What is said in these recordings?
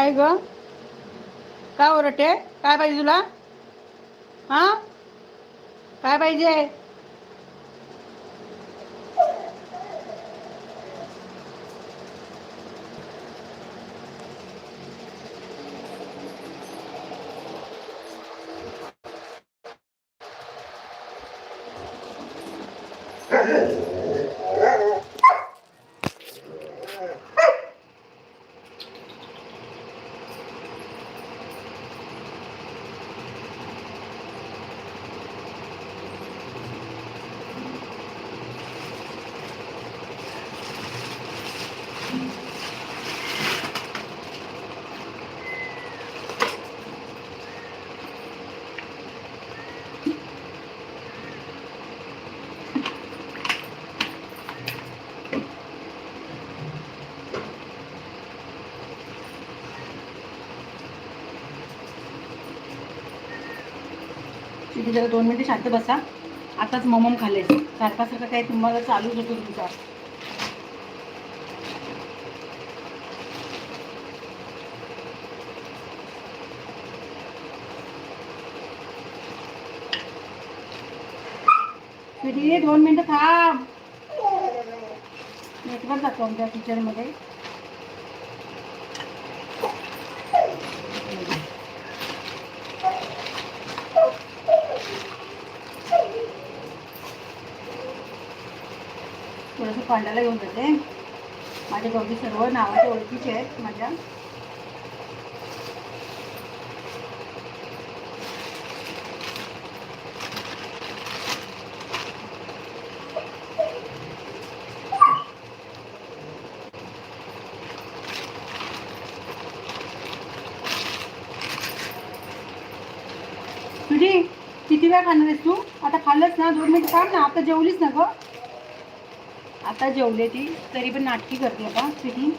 काय ग काय ओरटे काय पाहिजे तुला हा काय पाहिजे तिथे जरा दोन मिनिटं शांत बसा. आताच ममम खाल्ले पाच सारखं काही तुम्हाला चालूच होतो तुमचा. दोन मिनिटं थांब. नेटवर्क जातो आमच्या किचनमध्ये थोडंसं घेऊन जाते. माझ्या गौरी सर्व नावाच्या ओळखीचे आहेत माझ्या. तुझी किती वेळ खाणार आहेस तू? आता खाल्लंच ना? दोन मिनिट थांब ना. आता जेवलीस ना गं? आता जेवले ती तरी पण नाटकी करते आता स्वीटी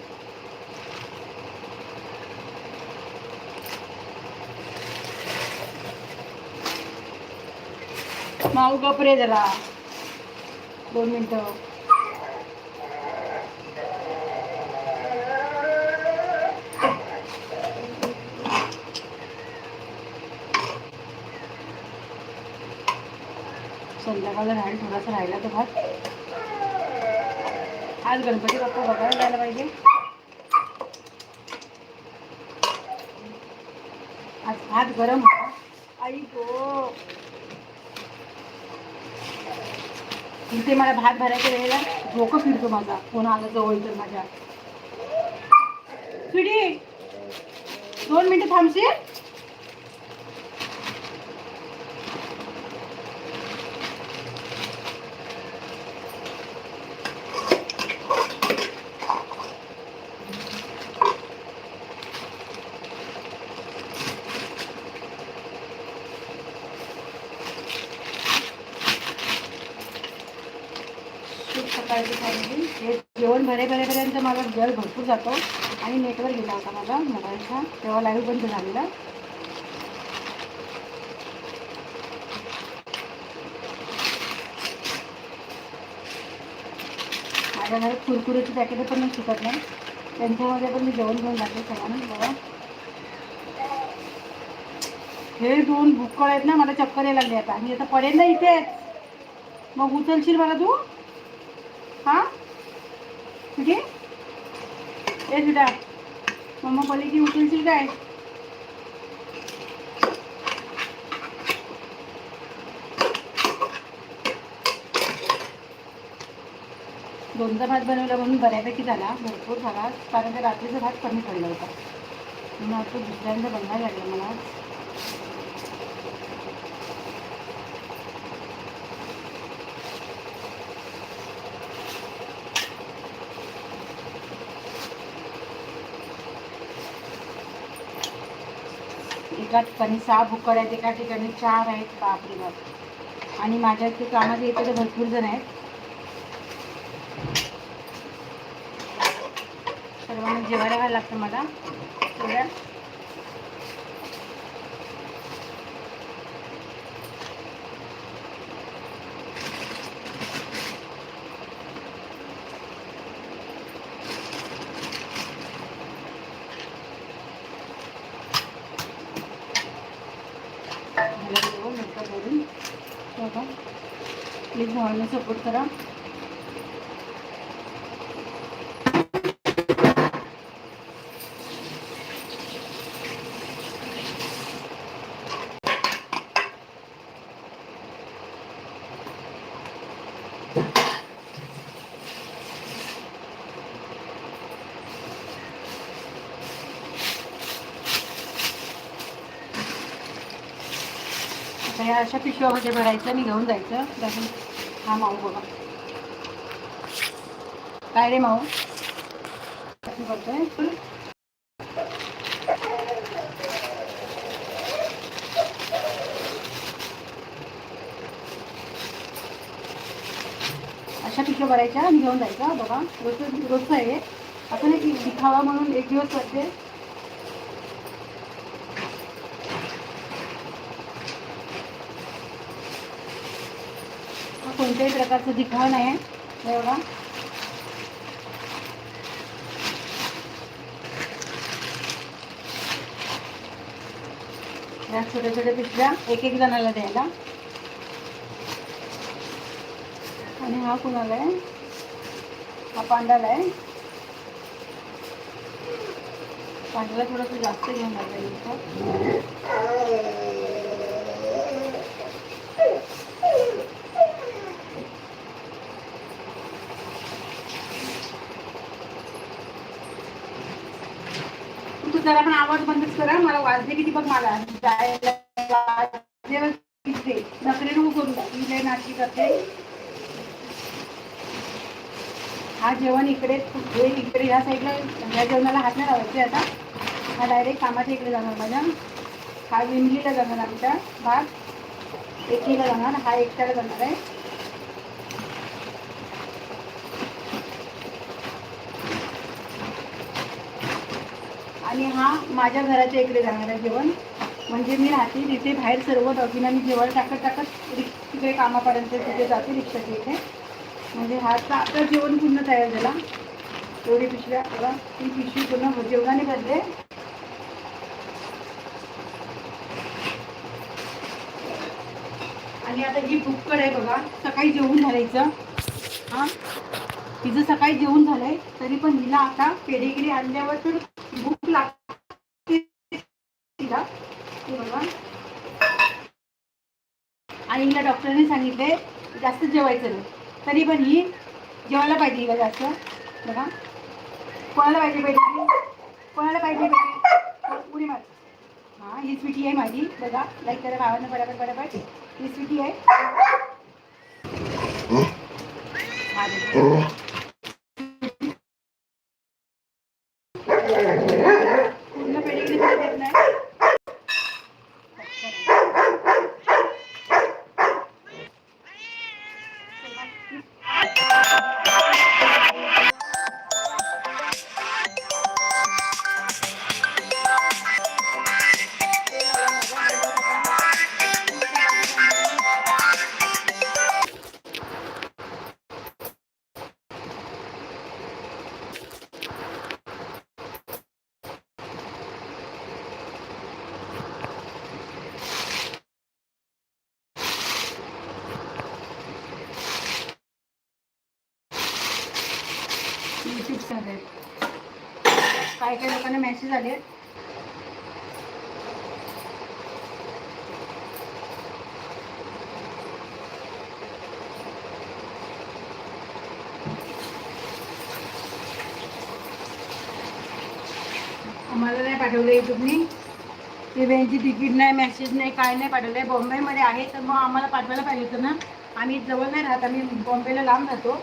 माऊ गपरे जरा. दोन मिनटं. संध्याकाळचा राहील थोडासा राहिला तर भात. आज गणपती बाप्पा बघायला जायला पाहिजे. आज भात गरम होता. आई गो. इथे मला भात भरायच्या वेळेला डोकं फिरतो माझा. कोण आला जवळ तर माझ्या. स्वीटी दोन मिनिटं थांबशील? जल भरपूर जातो. आणि नेटवर गेला होता माझा मोबाईलचा तेव्हा लाईव्ह बंद झालेला. माझ्या घरात कुरकुरीची पॅकेट पण मी शिकत नाही. त्यांच्यामध्ये पण मी जेवण घेऊन जाते सगळ्यांना. बघा. हे दोन भुक्कळ आहेत ना मला चक्कर यायला लागली आता. मी आता पडेल ना इथेच मग उचलशील मला तू? हा? आहे? ए तुझा मम्मा बोलली की उचलशील काय? दोनदा भात बनवला म्हणून बऱ्यापैकी झाला भरपूर झाला कारण त्या रात्रीचा भात कमी पडला होता. म्हणून आता दुसऱ्यांदा बनवायला लागला मला. एका ठिकाणी सहा भुक्कड आहेत एका ठिकाणी चार आहेत. बापरे बाप. आणि माझ्या इथे कामाचे इथे तर भरपूर जण आहेत. सर्वांना जेवायला घ्यायला लागतं मला. थोड्या भावांना सपोर्ट करा. या अशा पिशव्यामध्ये भरायचं आणि घेऊन जायचं. त्यातून हा माऊ बघा काय रे माऊ कसं करतोय अशा पिशव्या भरायच्या आणि घेऊन जायचं बघा रोजचं रोजचं आहे आपण एक दिखावा म्हणून एक दिवस करते हा कोणत्याही प्रकारचं दिखावा नाही आहे. एवढा. या छोट्या छोट्या पिशव्या एक एक जणाला द्यायला. आणि हा कुणाला आहे? हा पांडाला आहे. पांडाला थोडंसं जास्त घेऊन लागेल इथं तू जरा पण आवाज बंदच करा मला वाजले किती बघ मला. जायला वाजल्यावर नको करू मी लय नाटकी करते. हा जेवण इकडे हे इकडे ह्या साईडला ह्या जेवणाला हात नाही लावायचे आता. हा डायरेक्ट कामाच्या इकडे जाणार माझ्या. हा विमलीला जाणार आमच्या भाग एकीला जाणार. हा एकट्याला जाणार आहे. आणि हा माझ्या घराच्या इकडे जाणार आहे जेवण. म्हणजे मी राहते तिथे बाहेर सर्व डॉगींना मी जेवण टाकत टाकत रिक तिकडे कामापर्यंत तिथे जाते रिक्षाच्या इथे. म्हणजे हा आता आता जेवण पूर्ण तयार झाला. एवढी पिशव्या बघा ती पिशवी पूर्ण म्हणजे जेवणाने भरले. आणि आता ही भुक्कड आहे बघा सकाळी जेवण घालायचं. हां? तिचं सकाळी जेवण झालंय तरी पण हिला आता पेढेगिरी आणल्यावर तर भूक लागते तिला हे बघा आणि हिला डॉक्टरने सांगितले जास्त जेवायचं नाही. तरी पण ही जेवायला पाहिजे हिला जास्त. बघा. कोणाला पाहिजे पेढेगिरी कोणाला पाहिजे पेढेगिरी उडी मार. हां ही स्वीटी आहे माझी. बघा. लाईक करा भावानं बरोबर बरोबर ही स्वीटी आहे. लोकांना आम्हाला नाही पाठवलं युट्यूबनी ट्रेनची तिकीट नाही मेसेज नाही काय नाही पाठवलं आहे बॉम्बेमध्ये आहे तर मग आम्हाला पाठवायला पाहिजे होतं ना. आम्ही जवळ नाही राहत आम्ही बॉम्बेला लांब राहतो.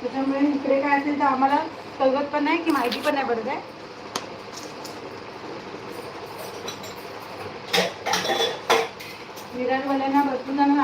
त्याच्यामुळे इकडे काय असेल तर आम्हाला कळवत पण नाही की माहिती पण नाही पडत आहे. विराटवाल्यांना भरपूर जण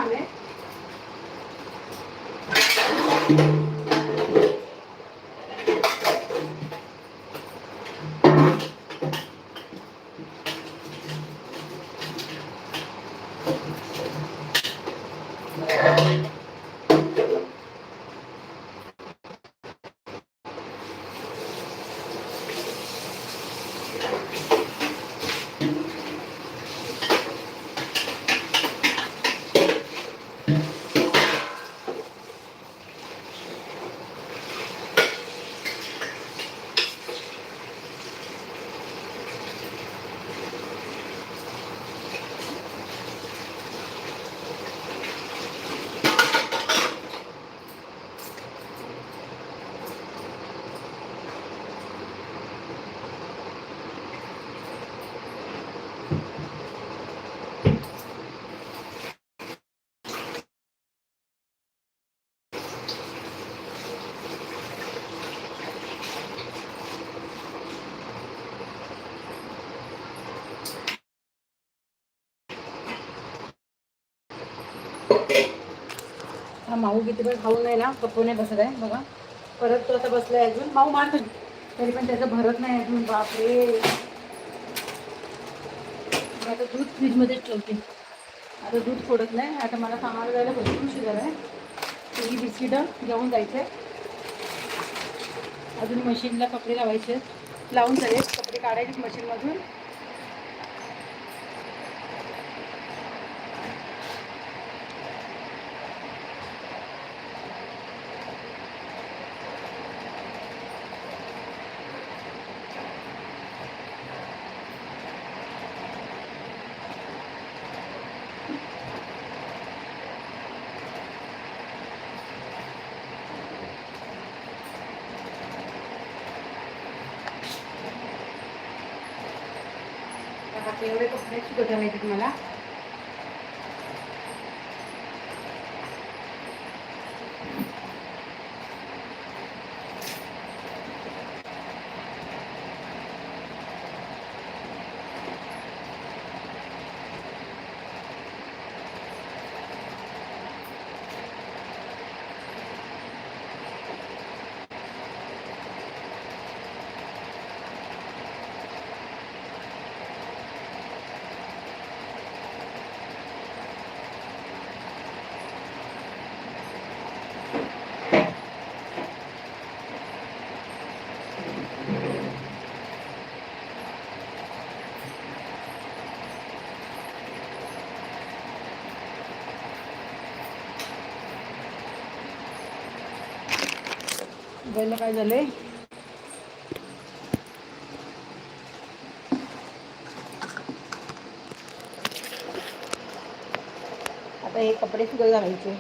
माऊ किती पण खाऊन नाही ना कपूर नाही बसत आहे बघा. परत तो आता बसलाय अजून. माऊ मार तरी. पण त्याचं भरत नाही अजून बापरे. आता दूध फ्रीजमध्येच ठेवते. आता दूध फोडत नाही. आता मला कामाला जायला भरपूर उशीर आहे. तर ही बिस्किटं घेऊन जायचं. आहे अजून मशीनला कपडे लावायचे. लावून झाले कपडे काढायचे मशीनमधून. आता एवढे कपडे शिकवता माहिती तुम्हाला बैल काय झालंय आता हे कपडे सुद्धा घालायचे.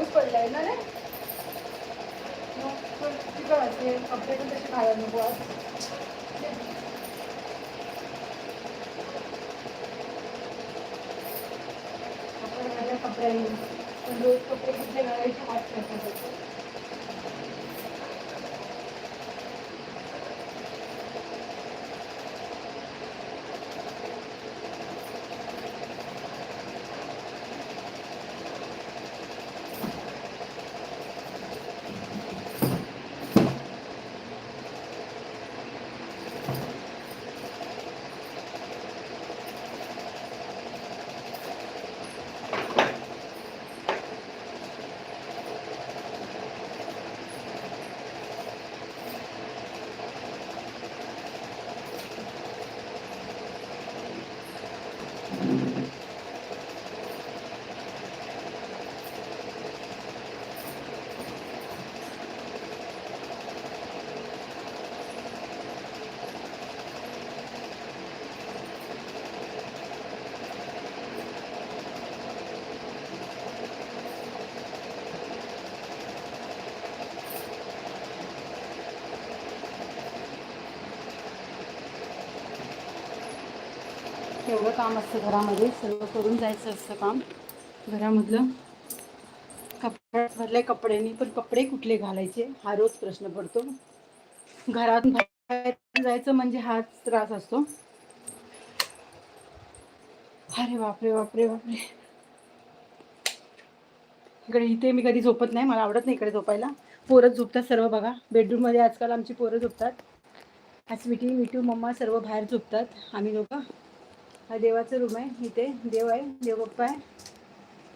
पाऊस पडलाय ना रे? मग किती कपडे पण तसे घालायला नको आज. आपण माझ्या कपड्यांनी. पण रोज कपडे कुठले घालायचे हात करतात सगळं काम असतं घरामध्ये सर्व करून जायचं असतं काम. घरामधलं कपडे भरले कपड्यांनी पण कपडे कुठले घालायचे हा रोज प्रश्न पडतो. घरातून बाहेर जायचं म्हणजे हाच त्रास असतो. अरे बापरे बापरे बापरे. इकडे इथे मी कधी झोपत नाही मला आवडत नाही इकडे झोपायला. पोरं झोपतात सर्व बघा. बेडरूममध्ये आजकाल आमची पोरं झोपतात. आज स्वीटी मिठू मम्मा सर्व बाहेर झोपतात. आम्ही लोक हा देवाचं रूम आहे इथे देव आहे देवबाप्पा आहे.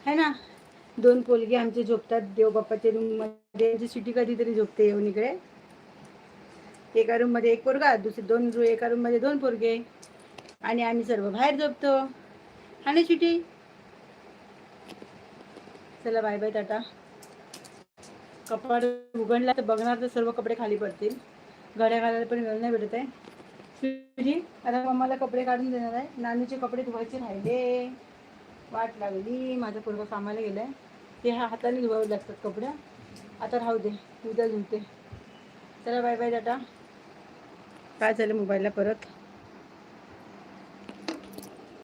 है ना? दोन पोलगे आमचे झोपतात देवबाप्पाच्या रूममध्ये आमची सिटी कधीतरी झोपते येऊन इकडे. एका रूममध्ये एक पोरगा दुसरे दोन रू एका रूममध्ये दोन पोरगे. आणि आम्ही सर्व बाहेर झोपतो. हा ना सिटी? चला बाय बाय टाटा. कपाट उघडला तर बघणार तर सर्व कपडे खाली पडतील. घड्या घालायला पण वेळ नाही भेटत आहे. स्वीटी आता मम्माला कपडे काढून देणार आहे. नानूचे कपडे धुवायचे राहिले. वाट लागली. माझा पोरगा कामाला गेलाय. ते हा हाताने धुवावे लागतात कपडे. आता राहू दे. उद्या धुते. चला बाय बाय दाटा काय झालं मोबाईलला परत?